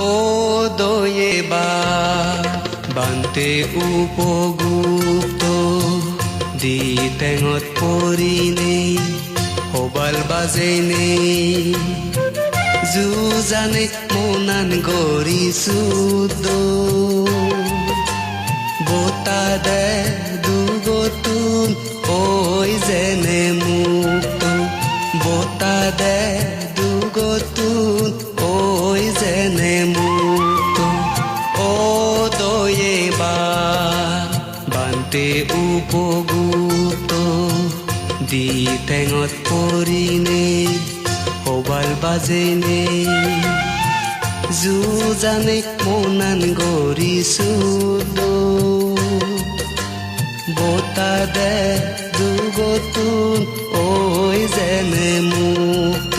ও দয়ে বা বান্তে উপগুপ্ত দি টেঙত পৰি নেই, হবাল বাজে নেই। যুজানে মনান গৰিছো বতা দে দুগতুন ঐ যেনে মুক্ত। বতা দে টেঙত পৰিনে হবাল বাজে নেই যুজানে মনান গৰিছো বতা দে দুগতুন, ঐ যেনে মুক্ত।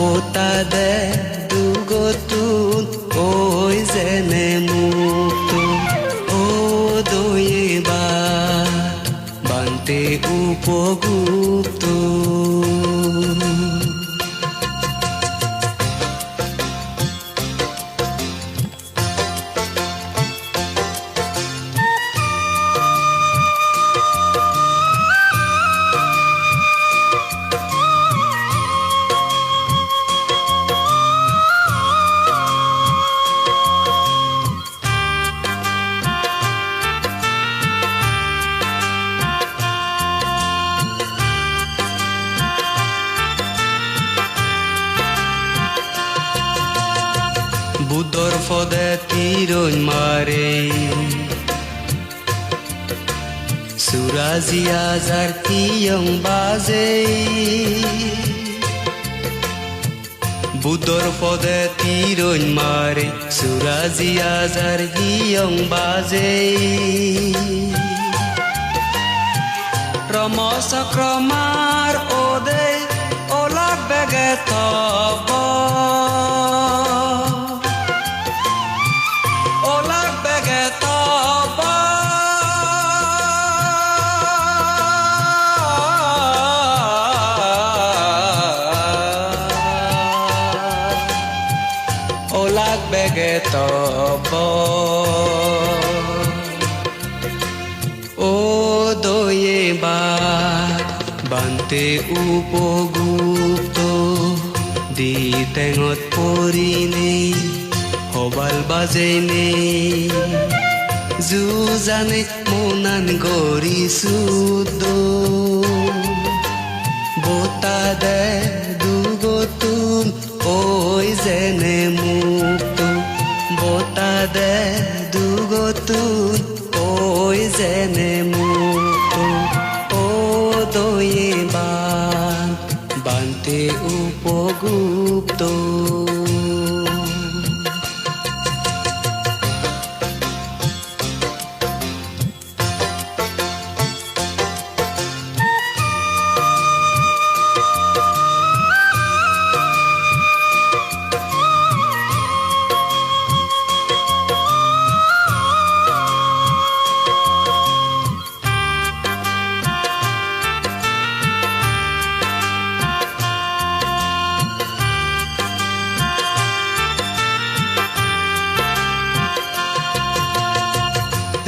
বতা দে দুগতুন, ঐ যেনে মুক্ত। ও দয়ে বা, বান্তে উপগুপ্ত। বুদ্ধর ফদে তীরণ মারে। সুরাজিয়া যার কিয়ং বাজে। বুদ্ধর পদে তীরণ মারে সুরাজিয়া যার হিয়ং বাজে। রমচক্রমার বেগে তব। ও দয়ে বা বান্তে উপগুপ্ত দি টেঙত পৰিনে হবাল বাজে নেই। যুজানে মনান গৰিছো বতা দে দুগতুন ঐ যেনে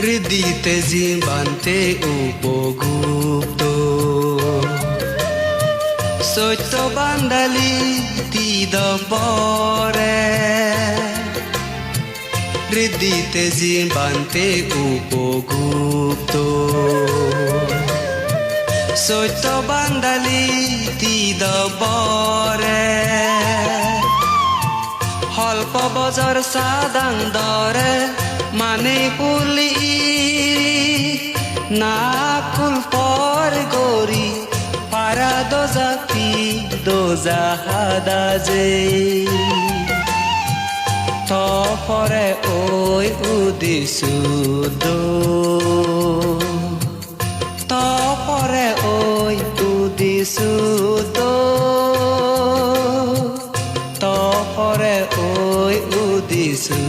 হৃদিতে জীবান্তে উপগুপ্ত সত্য বান্দালি তিদপরে হৃদিতে জীবান্তে উপগুপ্ত সত্য বান্দালি তিদপরে হল্প বজর সাদাং দরে মানে কুল পর গরি পারা দোজা পি দোজা হাদা যে। তপরে ওই উদিসু দো তপরে ওই উদিসু দো তপরে ওই উদিসু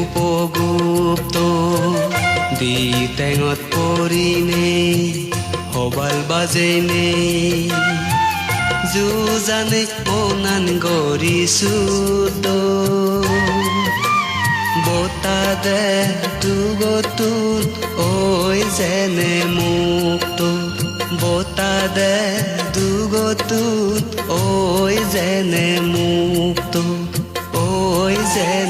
উপগুপ্ত দি টেঙত পৰিনে হব বাল বাজেনে যুজানে মনান গৰিছো বতাদে দুগতুন ঐ যেনে মুক্ত। বতাদে দুগতুন ঐ যেনে মুক্ত ঐ যেনে